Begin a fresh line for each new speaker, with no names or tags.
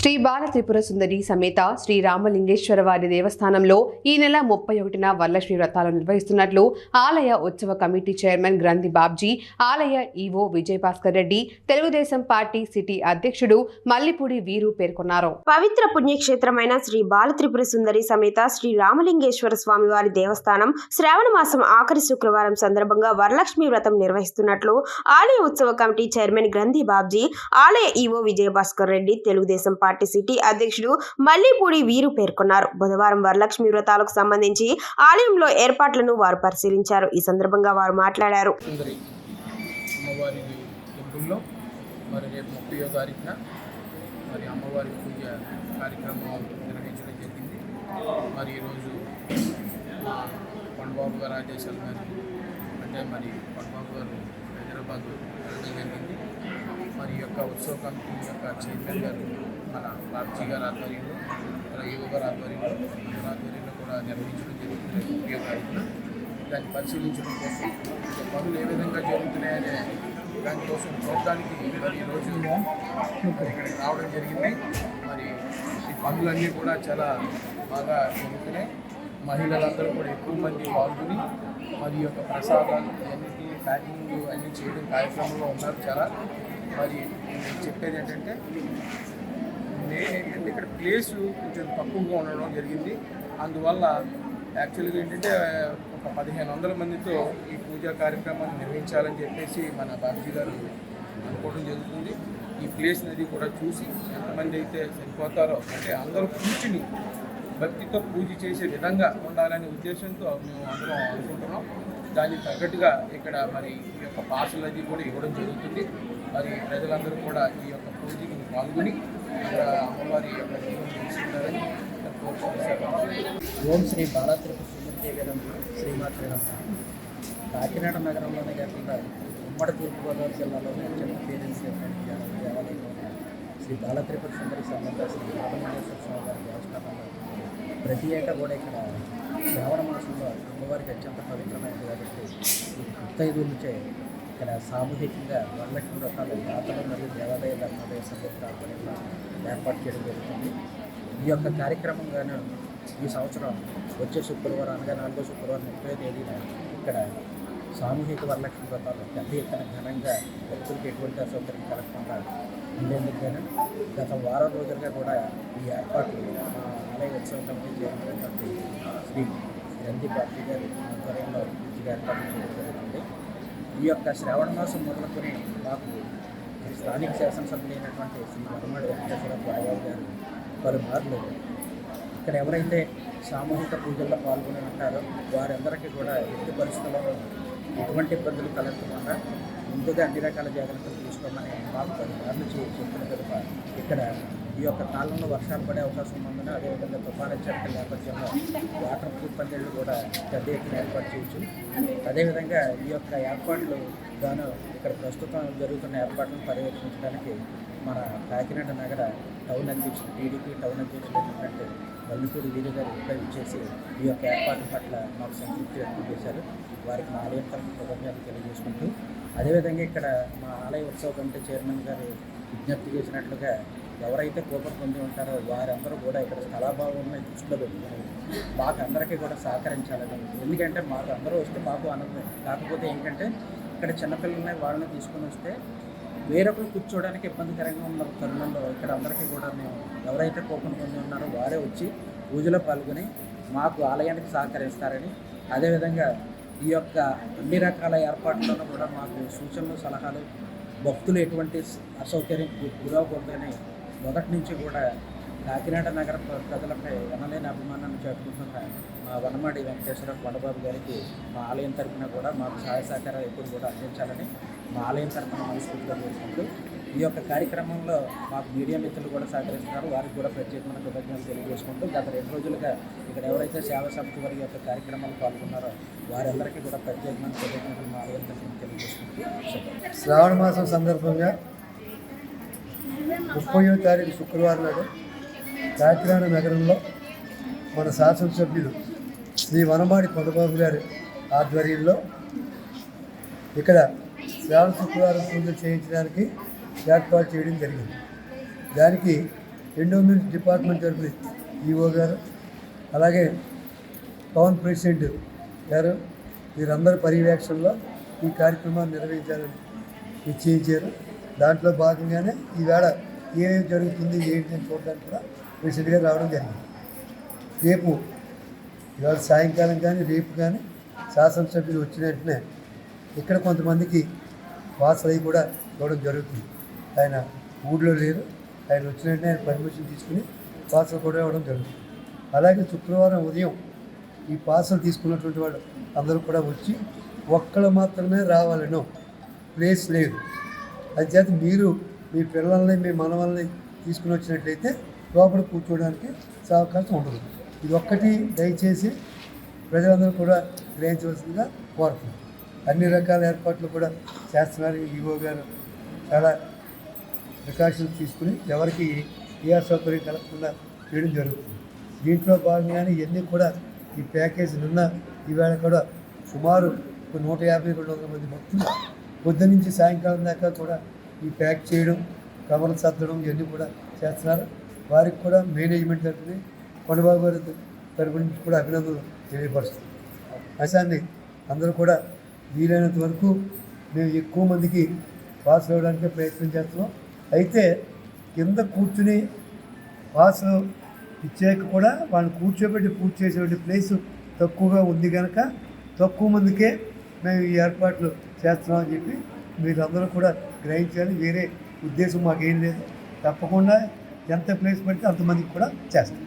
శ్రీ బాల త్రిపుర సుందరి సమేత శ్రీ రామలింగేశ్వర వారి దేవస్థానంలో ఈ నెల ముప్పై ఒకటిన వరలక్ష్మి వ్రతాలు నిర్వహిస్తున్నట్లు ఆలయ ఉత్సవ కమిటీ చైర్మన్ గ్రంథి బాబ్జీ ఆలయ EO Vijayabhaskar Reddy Telugu Desam party city అధ్యక్షుడు మల్లిపూడి వీరు పేర్కొన్నారు.
పవిత్ర పుణ్యక్షేత్రమైన శ్రీ బాలత్రిపుర సుందరి సమేత శ్రీ రామలింగేశ్వర స్వామి వారి దేవస్థానం శ్రావణ మాసం ఆఖరి శుక్రవారం సందర్భంగా వరలక్ష్మి వ్రతం నిర్వహిస్తున్నట్లు ఆలయ ఉత్సవ కమిటీ చైర్మన్ గ్రంథి బాబ్జీ ఆలయ EO Vijayabhaskar Reddy Telugu Desam party party city అధ్యక్షుడు మల్లిపూడి వీరు పేర్కొన్నారు. బుధవారం వరలక్ష్మి వ్రతాలకు సంబంధించి ఆలయంలో ఏర్పాట్లను వారు పరిశీలించారు. ఈ సందర్భంగా వారు మాట్లాడారు.
మరి రేపు ముప్పయో తారీఖున మరి అమ్మవారి పూజ కార్యక్రమం నిర్వహించడం జరిగింది. మరి ఈరోజు మా పండుబాబు గారు ఆదేశాల మేరకు అంటే మరి పండుబాబు గారు హైదరాబాద్ వెళ్ళడం జరిగింది. మరి యొక్క ఉత్సవ కమిటీ యొక్క చైర్మన్ గారు మన బాబ్జీ గారి ఆధ్వర్యంలో మన యువ గారి ఆధ్వర్యంలో అందరి ఆధ్వర్యంలో కూడా నిర్వహించడం జరుగుతుంది. రేపు దాన్ని పరిశీలించడం కోసం పనులు ఏ విధంగా జరుగుతున్నాయనే దానికోసం చూడడానికి మరి ఈరోజు ఇక్కడికి రావడం జరిగింది. మరి ఈ పనులన్నీ కూడా చాలా బాగా జరుగుతున్నాయి. మహిళలందరూ కూడా ఎక్కువ మంది పాల్గొని మరి యొక్క ప్రసాదాలు అన్నిటి ప్యాకింగ్ అన్నీ చేయడం కార్యక్రమంలో ఉన్నారు చాలా. మరి నేను చెప్పేది ఏంటంటే నేను ఏంటంటే ఇక్కడ ప్లేసు కొంచెం తక్కువగా ఉండడం జరిగింది. అందువల్ల యాక్చువల్గా ఏంటంటే ఒక పదిహేను వందల మందితో ఈ పూజా కార్యక్రమాన్ని నిర్వహించాలని చెప్పేసి మన బాబ్జీ గారు అనుకోవడం జరుగుతుంది. ఈ ప్లేస్ అనేది కూడా చూసి ఎంతమంది అయితే సరిపోతారో అంటే అందరూ కూర్చుని భక్తితో పూజ చేసే విధంగా ఉండాలనే ఉద్దేశంతో మేము అందరం అనుకుంటున్నాం. దానికి తగ్గట్టుగా ఇక్కడ మరి ఈ యొక్క పాసులు అది కూడా ఇవ్వడం జరుగుతుంది. మరి ప్రజలందరూ కూడా ఈ యొక్క పూజకి పాల్గొని ఇక్కడ అమ్మవారి యొక్క జీవనం తెలుసుకుంటారని
ఓం శ్రీ బాలాత్రిపు సుమతిదేవి శ్రీమాత్రి కాకినాడ నగరంలోనే కాకుండా ఉమ్మడి తూర్పుగోదావరి జిల్లాలోనే చిన్న పేరెంట్స్ దేవాలయంలో శ్రీ బాలత్రిపుర సుందరి సమేత శ్రీ రామలింగేశ్వర స్వామి గారి దేవస్థానంలో ప్రతి ఏటా కూడా ఇక్కడ అమ్మవారికి అత్యంత పవిత్రమైనది కాబట్టి ఈ నుంచే ఇక్కడ సామూహికంగా వరలక్ష్మి వ్రతాలు దాతలు మరియు దేవాలయ ధర్మాలయ సంయుక్త ఏర్పాటు చేయడం జరుగుతుంది. ఈ యొక్క కార్యక్రమంగాను ఈ సంవత్సరం వచ్చే శుక్రవారం అనగా నాలుగో శుక్రవారం ముప్పై తేదీన ఇక్కడ సామూహిక వరలక్ష్మి వ్రతాలు పెద్ద ఎత్తున ఘనంగా భక్తులకు ఎటువంటి అసౌకర్యం కలగకుండా ఉండేందుకు గత వారం రోజులుగా కూడా ఈ ఏర్పాట్లు ఆలయ ఉత్సవం కమిటీ చేసినటువంటి శ్రీ గ్రంథి పార్టీ గారి ఆధ్వర్యంలో పూర్తిగా ఏర్పాటు చేయడం జరుగుతుంది ఈ యొక్క శ్రావణ మాసం మొదలుకొని మాకు స్థానిక శాసనసభ్యులు అయినటువంటి శ్రీ వరమాడి వెంకటేశ్వర బాబాబు గారు పలుమార్లు ఇక్కడ ఎవరైతే సామూహిక పూజల్లో పాల్గొని ఉంటారో వారందరికీ కూడా ఎట్టి పరిస్థితుల్లో ఎటువంటి ఇబ్బందులు కలగకుండా ముందుగా అన్ని రకాల జాగ్రత్తలు తీసుకోమని బాబు పలుమార్లు చెప్పిన పిదప ఇక్కడ ఈ యొక్క కాలంలో వర్షాలు పడే అవకాశం ఉందని అదేవిధంగా తుఫాను హెచ్చరికల నేపథ్యంలో వాటర్ ప్రూఫ్ పందిళ్ళు కూడా పెద్ద ఎత్తున ఏర్పాటు చేయొచ్చు. అదేవిధంగా ఈ యొక్క ఏర్పాట్లు గాను ఇక్కడ ప్రస్తుతం జరుగుతున్న ఏర్పాట్లను పర్యవేక్షించడానికి మన కాకినాడ నగర టౌన్ అధ్యక్షుడు టీడీపీ టౌన్ అధ్యక్షుడు ఏంటంటే వల్లిపూడి వీరు గారు ఇచ్చేసి ఈ యొక్క ఏర్పాటు పట్ల మాకు సంతృప్తి వ్యక్తం చేశారు. వారికి మా ఆలయం తరఫున కృతజ్ఞతలు తెలియజేసుకుంటూ అదేవిధంగా ఇక్కడ మా ఆలయ ఉత్సవ కమిటీ చైర్మన్ గారు విజ్ఞప్తి చేసినట్లుగా ఎవరైతే కూపన్ పొంది ఉంటారో వారందరూ కూడా ఇక్కడ స్థలాభావాన్ని దృష్టిలో పెట్టుకుని మాకు అందరికీ కూడా సహకరించాలని. ఎందుకంటే మాకు అందరూ వస్తే మాకు ఆనందం. కాకపోతే ఏంటంటే ఇక్కడ చిన్నపిల్లల్ని వాళ్ళని తీసుకొని వస్తే వేరొకరు కూర్చోవడానికి ఇబ్బందికరంగా ఉన్న తరుణంలో. ఇక్కడ అందరికీ కూడా మేము ఎవరైతే కోపం పొంది ఉన్నారో వారే వచ్చి పూజలో పాల్గొని మాకు ఆలయానికి సహకరిస్తారని అదేవిధంగా ఈ యొక్క అన్ని రకాల ఏర్పాట్లను కూడా మాకు సూచనలు సలహాలు భక్తులు ఎటువంటి అసౌకర్యం గురవకూడదని మొదటి నుంచి కూడా కాకినాడ నగర ప్రజలపై ఎనలేని అభిమానాన్ని చేరుకుంటున్న మా వనమాడి వెంకటేశ్వర కొండబాబు గారికి మా ఆలయం తరఫున కూడా మాకు సహాయ సహకారాలు ఎప్పుడు కూడా అందించాలని మా ఆలయం తరఫున మనస్ఫూర్తిగా కోరుకుంటూ ఈ యొక్క కార్యక్రమంలో మాకు మీడియా మిత్రులు కూడా సహకరిస్తున్నారు. వారికి కూడా ప్రత్యేకమైన కృతజ్ఞతలు తెలియజేసుకుంటూ గత రెండు రోజులుగా ఇక్కడ ఎవరైతే సేవా సమితి వారి యొక్క కార్యక్రమాలు పాల్గొన్నారో వారందరికీ కూడా ప్రత్యేకమైన కృతజ్ఞతలు మా ఆలయం తరఫున తెలియజేసుకుంటూ
శ్రావణ మాసం సందర్భంగా ముప్పయో తారీఖు శుక్రవారం నాడు కాకినాడ నగరంలో మన శాసనసభ్యులు శ్రీ వనమాడి కొండబాబు గారి ఆధ్వర్యంలో ఇక్కడ శ్రావణ శుక్రవారం పూజలు చేయించడానికి ఏర్పాటు చేయడం జరిగింది. దానికి ఎండోమెంట్స్ డిపార్ట్మెంట్ తరఫున ఈఓ గారు అలాగే టౌన్ ప్రెసిడెంట్ గారు వీరందరి పర్యవేక్షణలో ఈ కార్యక్రమాన్ని నిర్వహించాలని నిశ్చయించారు. దాంట్లో భాగంగానే ఈవేళ ఏమేమి జరుగుతుంది ఏంటి అని చూడడానికి కూడా ప్రెసిడెంట్ గారు రావడం జరిగింది. రేపు ఇవాళ సాయంకాలం కానీ రేపు కానీ శాసనసభ్యులు వచ్చిన వెంటనే ఇక్కడ కొంతమందికి వాసలు కూడా ఇవ్వడం జరుగుతుంది. ఆయన ఊళ్ళో లేరు. ఆయన వచ్చిన వెంటనే ఆయన పర్మిషన్ తీసుకుని పాసలు కూడా ఇవ్వడం జరుగుతుంది. అలాగే శుక్రవారం ఉదయం ఈ పాసలు తీసుకున్నటువంటి వాళ్ళు అందరూ కూడా వచ్చి ఒక్కళ్ళు మాత్రమే రావాలను ప్లేస్ లేదు. చేత మీరు మీ పిల్లల్ని మీ మనవల్ని తీసుకుని వచ్చినట్లయితే లోపల కూర్చోవడానికి అవకాశం ఉండదు. ఇది ఒక్కటి దయచేసి ప్రజలందరూ కూడా గ్రహించవలసిందిగా కోరుతున్నాను అన్ని రకాల ఏర్పాట్లు కూడా చేస్తున్నారు ఈవో గారు. చాలా ప్రికాషన్స్ తీసుకుని ఎవరికి ఏ అసౌకర్యం కలగకుండా చేయడం జరుగుతుంది. దీంట్లో భాగంగానే ఇవన్నీ కూడా ఈ ప్యాకేజ్ నిన్న ఈవేళ కూడా సుమారు నూట యాభై రెండు వందల మంది భక్తులు పొద్దు నుంచి సాయంకాలం దాకా కూడా ఈ ప్యాక్ చేయడం కవర్లు సర్దడం ఇవన్నీ కూడా చేస్తున్నారు. వారికి కూడా మేనేజ్మెంట్ తరఫున కొండబాబు గారి తరపు నుంచి కూడా అభినందనలు తెలియపరుస్తుంది అశాన్ని అందరూ కూడా వీలైనంత వరకు మేము ఎక్కువ మందికి పాస్ అవ్వడానికి ప్రయత్నం చేస్తున్నాం. అయితే కింద కూర్చుని పాసులు ఇచ్చాక కూడా వాళ్ళని కూర్చోబెట్టి పూర్తి చేసేటువంటి ప్లేస్ తక్కువగా ఉంది కనుక తక్కువ మందికే మేము ఈ ఏర్పాట్లు చేస్తున్నామని చెప్పి మీరందరూ కూడా గ్రహించాలి వేరే ఉద్దేశం మాకేం లేదు. తప్పకుండా ఎంత ప్లేస్ పెడితే అంతమందికి కూడా చేస్తాం.